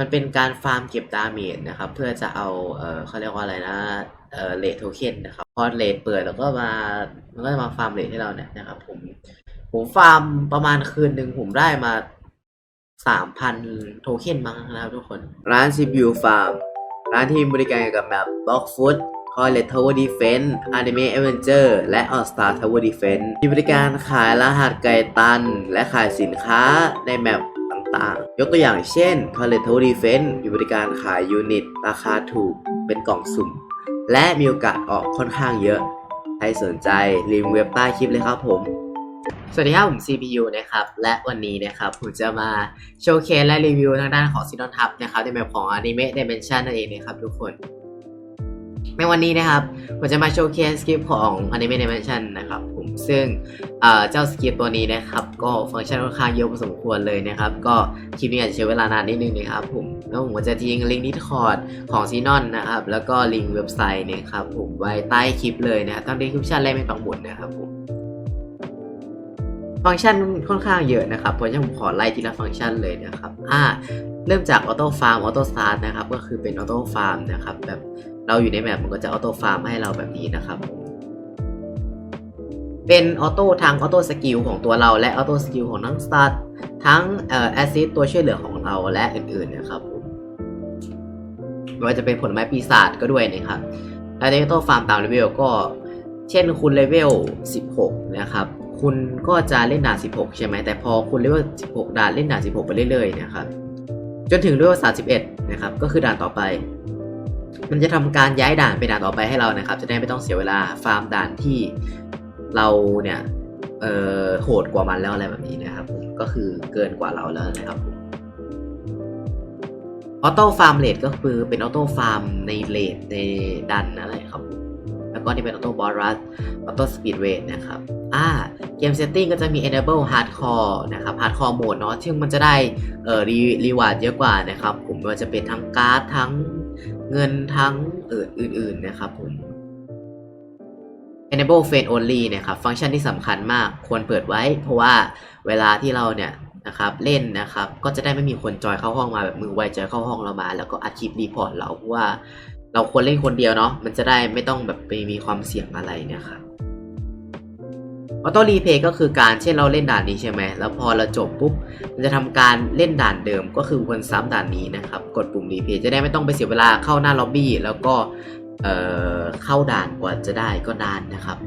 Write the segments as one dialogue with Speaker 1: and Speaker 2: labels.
Speaker 1: มันเป็นการฟาร์มเก็บดาเมจนะครับ เพื่อจะเอาเออเขาเรียกว่าอะไรนะเออเลทโทเค็นนะครับ พอเลทเปิดแล้วก็มามันก็จะมาฟาร์มเลทให้เราเนี่ยนะครับ ผมผมฟาร์มประมาณคืนหนึ่งผมได้มาสามพันโทเค็นมั้งนะครับทุกคน ร้าน CPU Farm ร้านที่บริการเกี่ยวกับแบบ Block Food Toilet Tower Defense Anime Avenger และ All Star Tower Defense มีบริการขายรหัสไก่ตัน และขายสินค้าในแมป ต่างๆ ยกตัวอย่างเช่น t o l e t o Defense มีบริการขายยูนิต ราคาถูกเป็นกล่องสุ่ม และมีโอกาสออกค่อนข้างเยอะ ใครสนใจลิงก์เว็บใต้คลิปเลยครับผม สวัสดีครับผม CPU นะครับ และวันนี้นะครับผมจะมาโชว์เคสและรีวิวทางด้านของซีนอนทับนะครับในแบบของ Anime Dimension นั่นเองนะครับทุกคน ในวันนี้นะครับ ผมจะมาโชว์เคสสคริปของ Anime Dimension นะครับผมซึ่งเจ้าสคริปตัวนี้นะครับ ก็ฟังก์ชันค่อนข้างเยอะพอสมควรเลยนะครับ ก็คลิปนี้อาจจะใช้เวลานานนิดนึงนะครับผมแล้วผมจะทิ้งลิงก์ดิสคอร์ดของซีนอนนะครับ แล้วก็ลิงก์เว็บไซต์เนี่ยครับผมไว้ใต้คลิปเลยนะครับตั้งดีคริปชันแรกไม่ต้งบุญนะครับผมฟังก์ชันค่อนข้างเยอะนะครับ เพราะฉะนั้นผมขอไล่ทีละฟังก์ชันเลยนะครับ อ่า เริ่มจากออโต้ฟาร์มออโต้สตาร์ทนะครับ ก็คือเป็นออโต้ฟาร์มนะครับ แบบ เราอยู่ในแมปมันก็จะออโต้ฟาร์มให้เราแบบนี้นะครับ เป็นออโต้ทั้งออโต้สกิลของตัวเราและออโต้สกิลของทั้งสตาร์ททั้งเอ่อแอสซิสตัวช่วยเหลือของเราและอื่นๆนะครับไม่ว่าจะเป็นผลไม้ปีศาจก็ด้วยนะครับและในออโต้ฟาร์มตามเลเวลก็ เช่นคุณเลเวล 16 นะครับคุณก็จะเล่นด่าน 16 ใช่ไหม แต่พอคุณเลเวล 16 ด่านเล่นด่าน 16 ไปเรื่อยๆ นะครับ จนถึงเลเวล 31 นะครับ ก็คือด่านต่อไป มันจะทำการย้ายด่านไปด่านต่อไปให้เรานะครับ จะได้ไม่ต้องเสียเวลาฟาร์มด่านที่เราเนี่ยเอ่อโหดกว่ามันแล้วอะไรแบบนี้นะครับ ก็คือเกินกว่าเราแล้วนะครับออโต้ฟาร์มเลดก็คือเป็นออโต้ฟาร์มในเลดในดันอะไรครับ แล้วก็นี่เป็นออโต้บอลรัสออโต้สปีดเวทนะครับ อ่าเกมเซตติ้งก็จะมี enable hardcore นะครับ hardcore mode เนาะซึ่งมันจะได้เอ่อรีรีวาร์ดเยอะกว่านะครับผมไม่ว่าจะเป็นทั้งการ์ดทั้ง เงินทั้งเอ่ออื่นๆนะครับผม enable friend only นะครับ ฟังก์ชันที่สำคัญมากควรเปิดไว้ เพราะว่าเวลาที่เราเนี่ยนะครับเล่นนะครับ ก็จะได้ไม่มีคนจอยเข้าห้องมาแบบมือไวจอยเข้าห้องเรามา แล้วก็อัดคลิปรีพอร์ตเราเพราะว่าเราควรเล่นคนเดียวเนาะมันจะได้ไม่ต้องแบบไปมีความเสี่ยงอะไรนะครับ ออโต้รีเพย์ก็คือการเช่นเราเล่นด่านนี้ใช่ไหมแล้วพอเราจบปุ๊บมันจะทำการเล่นด่านเดิมก็คือวนซ้ำด่านนี้นะครับกดปุ่มรีเพย์จะได้ไม่ต้องไปเสียเวลาเข้าหน้าล็อบบี้แล้วก็เอ่อเข้าด่านกว่าจะได้ก็นานนะครับ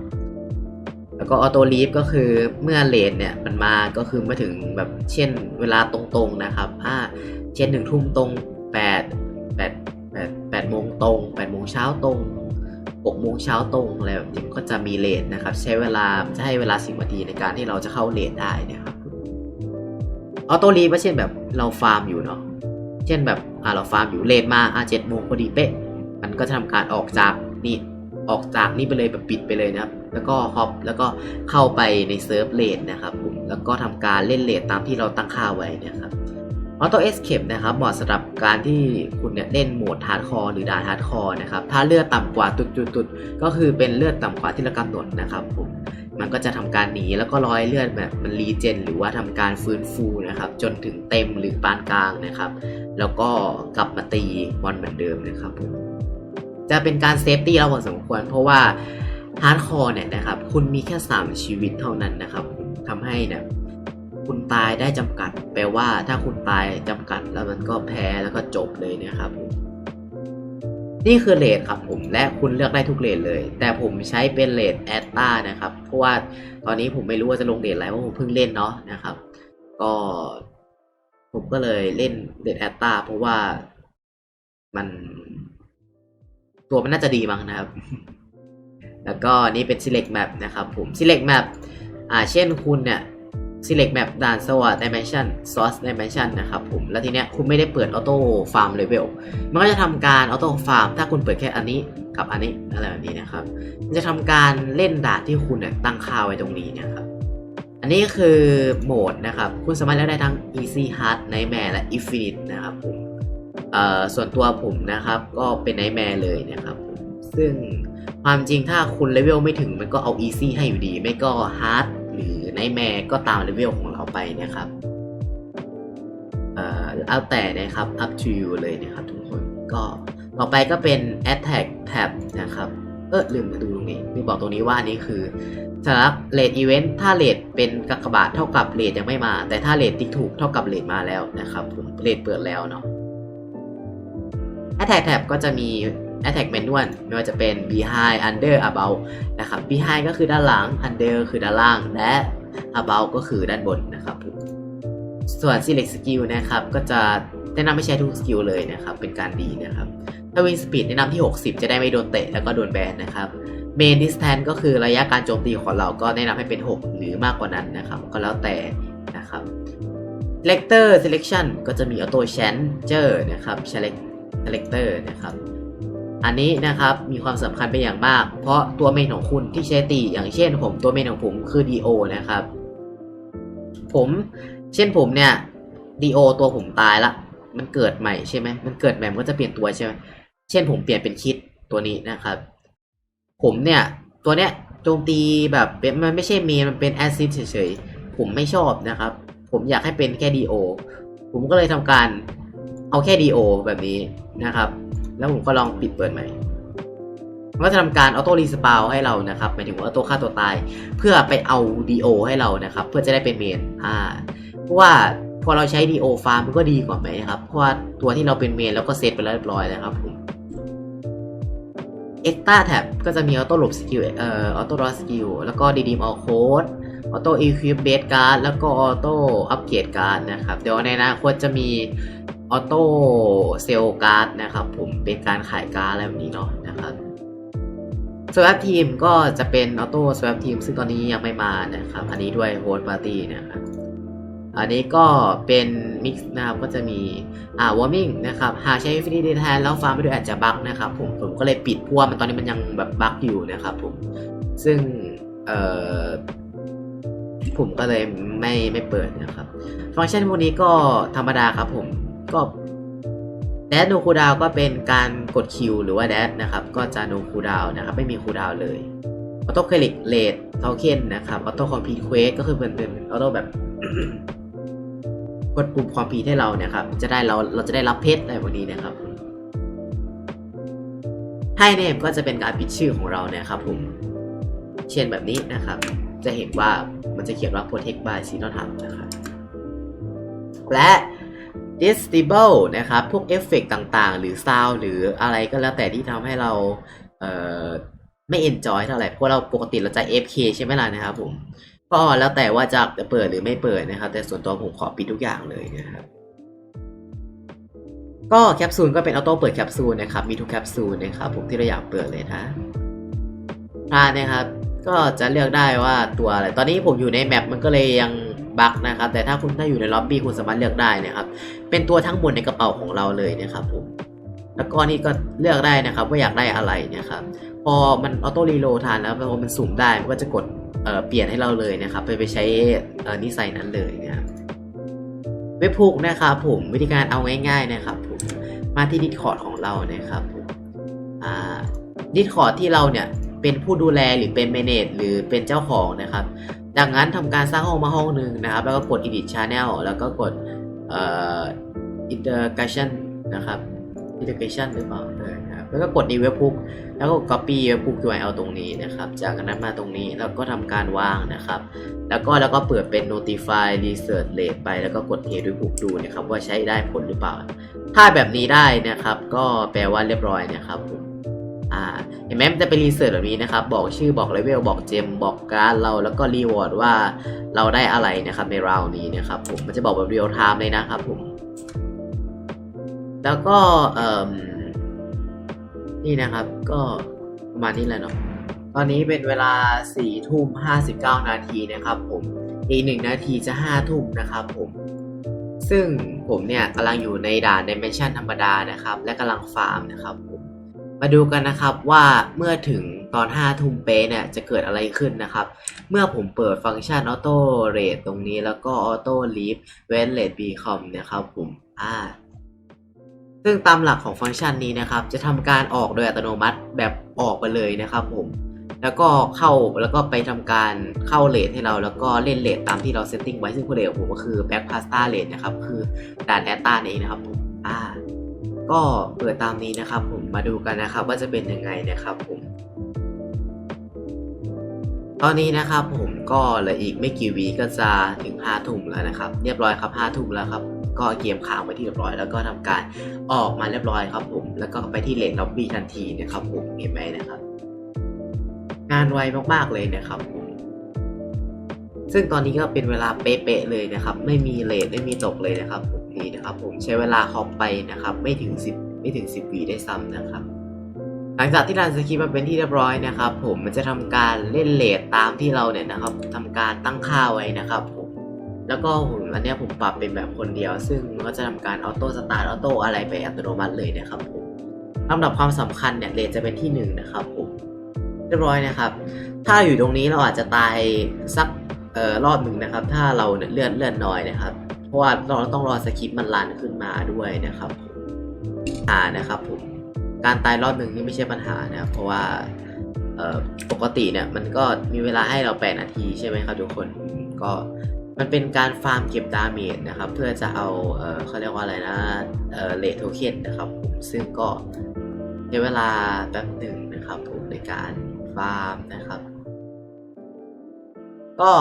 Speaker 1: แล้วก็ออโต้ลีฟก็คือเมื่อเลนเนี่ยมันมาก็คือมาถึงแบบเช่นเวลาตรงๆนะครับอ่าเช่นหนึ่งทุ่มตรงแปดแปดแปดแปดโมงตรงแปดโมงเช้าตรง หกโมงเช้าตรงอะไรแบบนี้ก็จะมีเลนนะครับ ใช้เวลาจะให้เวลาสิบนาทีในการที่เราจะเข้าเลนได้นะครับออโต้ลีก็เช่นแบบเราฟาร์มอยู่เนาะเช่นแบบอ่าเราฟาร์มอยู่เลนมาอ่าเจ็ดโมงพอดีเป๊ะ มันก็จะทำการออกจากนี่ออกจากนี่ไปเลยแบบปิดไปเลยนะครับ แล้วก็ฮอปแล้วก็เข้าไปในเซิร์ฟเลนนะครับผมแล้วก็ทำการเล่นเลนตามที่เราตั้งค่าไว้นะครับ ออโต้เอสเคปนะครับเหมาะสำหรับการที่คุณเนี่ยเล่นโหมดฮาร์ดคอร์หรือด่านฮาร์ดคอร์นะครับถ้าเลือดต่ำกว่าตุดๆก็คือเป็นเลือดต่ำกว่าที่เรากำหนดนะครับผมมันก็จะทำการหนีแล้วก็ร้อยเลือดแบบมันรีเจน หรือว่าทำการฟื้นฟูนะครับ จนถึงเต็มหรือปานกลางนะครับ แล้วก็กลับมาตีบอลเหมือนเดิมนะครับผมจะเป็นการเซฟตี้เราพอสมควร เพราะว่าฮาร์ดคอร์เนี่ยนะครับ คุณมีแค่ 3 ชีวิตเท่านั้นนะครับทำให้เนี่ย คุณตายได้จำกัด แปลว่าถ้าคุณตายจำกัดแล้วมันก็แพ้แล้วก็จบเลยนะครับผมนี่คือเลทครับผมและคุณเลือกได้ทุกเลทเลย แต่ผมใช้เป็นเลทแอตตานะครับ เพราะว่าตอนนี้ผมไม่รู้ว่าจะลงเลทอะไรเพราะผมเพิ่งเล่นเนาะนะครับ ก็ ผมก็เลยเล่นเลทแอตตาเพราะว่ามัน ตัวมันน่าจะดีมั้งนะครับ แล้วก็นี่เป็น select map นะครับผม select map อ่าเช่นคุณเนี่ย select map ด่านสวัสด dimension source dimension นะครับผม แล้วทีเนี้ยคุณไม่ได้เปิด auto farm level มันก็จะทำการ auto farm ถ้าคุณเปิดแค่อันนี้กับอันนี้อะไรแบบนี้นะครับ มันจะทำการเล่นด่านที่คุณเนี่ยตั้งค่าไว้ตรงนี้นะครับอันนี้คือโหมดนะครับ คุณสามารถเล่นได้ทั้ง easy hard nightmare และ infinite นะครับผมส่วนตัวผมนะครับก็เป็นไนแมร์เลยนะครับผมซึ่งความจริงถ้าคุณเลเวลไม่ถึงมันก็เอาอีซี่ให้อยู่ดี ไม่ก็ฮาร์ด หรือไนแมร์ก็ตามเลเวลของเราไปนะครับเอ่อเอาแต่นะครับ up to you เลยนะครับทุกคนก็ต่อไปก็เป็น attack tab นะครับ เออลืมมาดูตรงนี้ลืมบอกตรงนี้ว่านี้คือสำหรับเลดอีเวนต์ถ้าเลดเป็นกากบาทเท่ากับเลดยังไม่มา แต่ถ้าเลดติ๊กถูกเท่ากับเลดมาแล้วนะครับผมเลดเปิดแล้วเนาะ attack tab ก็จะมี attack manual ไม่ว่าจะเป็น behind under about นะครับ behind ก็คือด้านหลัง under คือด้านล่าง และ about ก็คือด้านบนนะครับ ส่วน select skill นะครับ ก็จะแนะนำไม่ใช้ทุกสกิลเลยนะครับ เป็นการดีนะครับ ถ้า win speed แนะนำที่ 60 จะได้ไม่โดนเตะแล้วก็โดนแบนนะครับ main distance ก็คือระยะการโจมตีของเราก็แนะนำให้เป็น 6 หรือมากกว่านั้นนะครับ ก็แล้วแต่นะครับ selector selection ก็จะมี auto changer นะครับ select selector นะครับ อันนี้นะครับมีความสำคัญเป็นอย่างมาก เพราะตัวเมนของคุณที่ใช้ตี อย่างเช่นผมตัวเมนของผมคือ DO นะครับ ผมเช่นผมเนี่ย DO ตัวผมตายละ มันเกิดใหม่ใช่ไหมมันเกิดใหม่มันก็จะเปลี่ยนตัวใช่ไหมเช่นผมเปลี่ยนเป็นคิดตัวนี้นะครับ ผมเนี่ยตัวเนี้ยโจมตีแบบเป็นมันไม่ใช่เมนมันเป็นแอซิดเฉยๆผมไม่ชอบนะครับ ผมอยากให้เป็นแค่ DO ผมก็เลยทำการเอาแค่ DO แบบนี้นะครับ แล้วผมก็ลองปิดเปิดใหม่มันก็จะทำการออโต้รีสปาวให้เรานะครับหมายถึงว่าออโต้ฆ่าตัวตาย เพื่อไปเอา DO ให้เรานะครับ เพื่อจะได้เป็นเมนอ่าเพราะว่าพอเราใช้ DO ฟาร์มมันก็ดีกว่าไหมครับ เพราะว่าตัวที่เราเป็นเมนแล้วก็เซตไปแล้วเรียบร้อยแล้วครับผม Extra Tab ก็จะมีออโต้หลบสกิลเอ่อออโต้รอสกิลแล้วก็ดีดีมออโค้ดออโต้อีควิปเบสการ์ดแล้วก็ออโต้อัปเกรดการ์ดนะครับ เดี๋ยวในอนาคตจะมี ออโต้เซลการ์ดนะครับผมเป็นการขายการ์ดอะไรแบบนี้เนาะนะครับสว a p ทีมก็จะเป็นออโต้สว a p ทีมซึ่งตอนนี้ยังไม่มานะครับอันนี้ด้วยโฮสต์ปาร์ตี้นะครับอันนี้ก็เป็นมิกซ์นะครับก็จะมีอ่าวอร์มิ่งนะครับหากใช้ฟินิตี้แทนแล้วฟาร์มไปด้วยอาจจะบั๊กนะครับผมผมก็เลยปิดพวกมันตอนนี้มันยังแบบบั๊กอยู่นะครับผมซึ่งเอ่อผมก็เลยไม่ไม่เปิดนะครับ ฟังก์ชันพวกนี้ก็ธรรมดาครับผม ก็แดดโนคูดาวก็เป็นการกดคิวหรือว่าแดดนะครับ ก็จะโนคูดาวนะครับ ไม่มีคูดาวเลยออโต้เคลิกเลดเทเคนนะครับออโต้คอมพิวเควสก็คือเป็นเป็นออโต้แบบกดปุ่มความพีให้เราเนี่ยครับ จะได้เราเราจะได้รับเพชรอะไรพวกนี้นะครับให้เนมก็จะเป็นการปิดชื่อของเราเนี่ยครับผมเช่นแบบนี้นะครับ จะเห็นว่ามันจะเขียนว่า protect by s i n o t u m นะครับ และ disable นะครับ พวกเอฟเฟกต่างๆ หรือ sound หรืออะไรก็แล้วแต่ที่ทำให้เราเอ่อไม่ enjoy เท่าไหร่เพราะเราปกติเราจะ FK ใช่ไหมล่ะนะครับผม ก็แล้วแต่ว่าจะเปิดหรือไม่เปิดนะครับ แต่ส่วนตัวผมขอปิดทุกอย่างเลยนะครับก็แคปซูลก็เป็นออโต้เปิดแคปซูลนะครับมีทุกแคปซูลนะครับผมที่เราอยากเปิดเลยนะถ้าดนะครับ ก็จะเลือกได้ว่าตัวอะไร ตอนนี้ผมอยู่ในแมปมันก็เลยยัง บั๊กนะครับ แต่ถ้าคุณถ้อยู่ในล็อบบี้คุณสามารถเลือกได้นะครับ เป็นตัวทั้งบนในกระเป๋าของเราเลยนะครับผมแล้วก็นี่ก็เลือกได้นะครับว่าอยากได้อะไรนะครับพอมันออโต้รีโลทานแล้วพอมันสุ่มได้มันก็จะกดเเปลี่ยนให้เราเลยนะครับ ไปไปใช้นิสัยนั้นเลยนะครับเว็บพุกนะครับผมวิธีการเอาง่าย ๆนะครับผมมาที่ดิสคอร์ดของเรานะครับผมดิสคอร์ดที่เราเนี่ยเป็นผู้ดูแลหรือเป็นเมเนจหรือเป็นเจ้าของนะครับ ดังนั้นทำการสร้างห้องมาห้องหนึ่งนะครับ แล้วก็กด edit channel แล้วก็กดเอ่อ integration นะครับ integration หรือเปล่านะครับแล้วก็กด new webhook แล้วก็ copy webhook URL ตรงนี้นะครับ จากนั้นมาตรงนี้แล้วก็ทำการวางนะครับ แล้วก็แล้วก็เปิดเป็น notify research rate ไปแล้วก็กด play ด้วย hook ดูนะครับว่าใช้ได้ผลหรือเปล่า ถ้าแบบนี้ได้นะครับ ก็แปลว่าเรียบร้อยนะครับผม อ่าเห็นไหมมันจะเป็นรีเสิร์ชแบบนี้นะครับ บอกชื่อบอกเลเวลบอกเจมบอกการ์ดเราแล้วก็รีวอร์ดว่าเราได้อะไรนะครับในราวนี้นะครับผมมันจะบอกแบบเรียลไทม์เลยนะครับผม แล้วก็เอ่มนี่นะครับก็ประมาณนี้แหละเนาะตอนนี้เป็นเวลา4ทุ่ม59นาทีนะครับผมอีกหนึ่งนาทีจะ5ทุ่มนะครับผม ซึ่งผมเนี่ยกำลังอยู่ในด่าน Dimension ธรรมดานะครับ และกำลังฟาร์มนะครับผ มาดูกันนะครับว่าเมื่อถึงตอน5ทุ่มเป๊ะเนี่ยจะเกิดอะไรขึ้นนะครับ เมื่อผมเปิดฟังก์ชัน Auto Rate ตรงนี้แล้วก็ Auto Leave When Rate Become นะครับผมอ่าซึ่งตามหลักของฟังก์ชันนี้นะครับ จะทำการออกโดยอัตโนมัติแบบออกไปเลยนะครับผมแล้วก็เข้าแล้วก็ไปทำการเข้าเลทให้เราแล้วก็เล่นเลทตามที่เราเซตติ้งไว้ซึ่งเลทของผมก็คือแบ็กพาสต้าเลทนะครับ คือด่านแอตตาเองนะครับผมอ่า ก็เปิดตามนี้นะครับผมมาดูกันนะครับว่าจะเป็นยังไงนะครับผม ตอนนี้นะครับผมก็เหลืออีกไม่กี่วีก็จะถึง5ทุ่มแล้วนะครับ เรียบร้อยครับ5ทุ่มแล้วครับก็เกมค้างไปที่เรียบร้อยแล้วก็ทำการออกมาเรียบร้อยครับผม แล้วก็ไปที่เลนล็อบบี้ทันทีนะครับผมเห็นไหมนะครับ งานไวมากๆเลยนะครับผมซึ่งตอนนี้ก็เป็นเวลาเป๊ะๆเลยนะครับ ไม่มีเลทไม่มีตกเลยนะครับผม นี่นะครับผมใช้เวลาคอปไปนะครับไม่ถึง 10 ไม่ถึง 10วีได้ซ้ำนะครับหลังจากที่รันสคริปต์มาเป็นที่เรียบร้อยนะครับ ผมมันจะทำการเล่นเลทตามที่เราเนี่ยนะครับทำการตั้งค่าไว้นะครับผมแล้วก็ผมอันนี้ผมปรับเป็นแบบคนเดียว ซึ่งมันก็จะทำการออโต้สตาร์ทออโต้อะไรไปอัตโนมัติเลยนะครับผมลำดับความสำคัญเนี่ยเลทจะเป็นที่หนึ่งนะครับผมเรียบร้อยนะครับ ถ้าอยู่ตรงนี้เราอาจจะตายสักเอ่อรอบหนึ่งนะครับ ถ้าเราเนี่ยเลื่อนเลื่อนน้อยนะครับ ราะว่าเราต้องรอสคริปต์มันรันขึ้นมาด้วยนะครับอ่านะครับผมการตายรอบหนึ่งนี่ไม่ใช่ปัญหานะครับเพราะว่าปกติเนี่ยมันก็มีเวลาให้เรา 8 นาทีใช่ไหมครับทุกคนก็มันเป็นการฟาร์มเก็บดาเมจนะครับ เพื่อจะเอาเขาเรียกว่าอะไรนะเอ่อเลทโทเค็นนะครับผมซึ่งก็ใช้เวลาแป๊บหนึ่งนะครับผมในการฟาร์มนะครับ ก็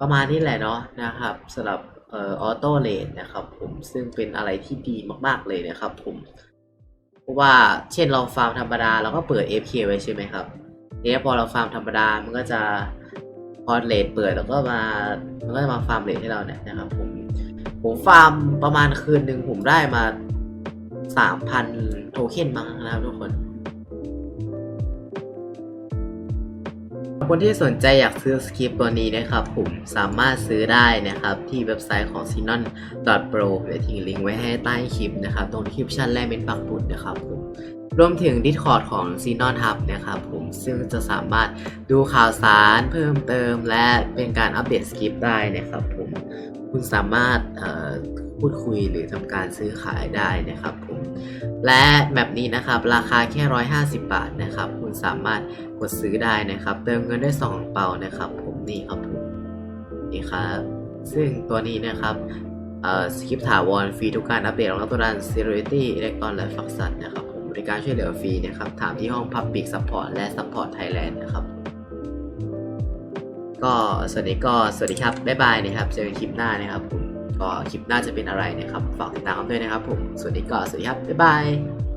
Speaker 1: ประมาณนี้แหละเนาะนะครับสำหรับ เอ่อออโต้เลนนะครับผมซึ่งเป็นอะไรที่ดีมากๆเลยนะครับผมเพราะว่าเช่นเราฟาร์มธรรมดาเราก็เปิด AFK ไว้ใช่ไหมครับเนี่ยพอเราฟาร์มธรรมดามันก็จะพอเลทเปิดแล้วก็มามันก็จะมาฟาร์มเลทให้เราเนี่ยนะครับผมผมฟาร์มประมาณคืนหนึ่งผมได้มาสามพันโทเค็นมั้งนะครับทุกคน คนที่สนใจอยากซื้อสคริปต์ตัวนี้นะครับผมสามารถซื้อได้นะครับที่เว็บไซต์ของ s i n o n pro เดี๋ยวทิ้งลิงก์ไว้ให้ใต้คลิปนะครับตรงคลิปชั้นแรกเป็นปักปุ่นนะครับผมรวมถึง Discord ของ s i n o n Hub นะครับผมซึ่งจะสามารถดูข่าวสารเพิ่มเติม และเป็นการอัปเดตสคริปต์ได้นะครับผมคุณสามารถพูดคุยหรือทำการซื้อขายได้นะครับผ และแบบนี้นะครับราคาแค่ 150 บาทนะครับ คุณสามารถกดซื้อได้นะครับ เติมเงินได้2เปานะครับ ผมนี่ครับผมนี่ครับ ซึ่งตัวนี้นะครับเอ่อสคริปถาวรฟรีทุกการอัปเดตของตัวดัน Security Electron และ f o x ั n นะครับผมบริการช่วยเหลือฟรีนะครับถามที่ห้อง Public Support และ Support Thailand นะครับ ก็สวัสดีก็สวัสดีครับ บ๊ายบายนะครับ เจอกันคลิปหน้านะครับผม ก็คลิปหน้าจะเป็นอะไรนะครับ ฝากติดตามด้วยนะครับผมสวัสดีก็สวัสดีครับ บ๊ายบาย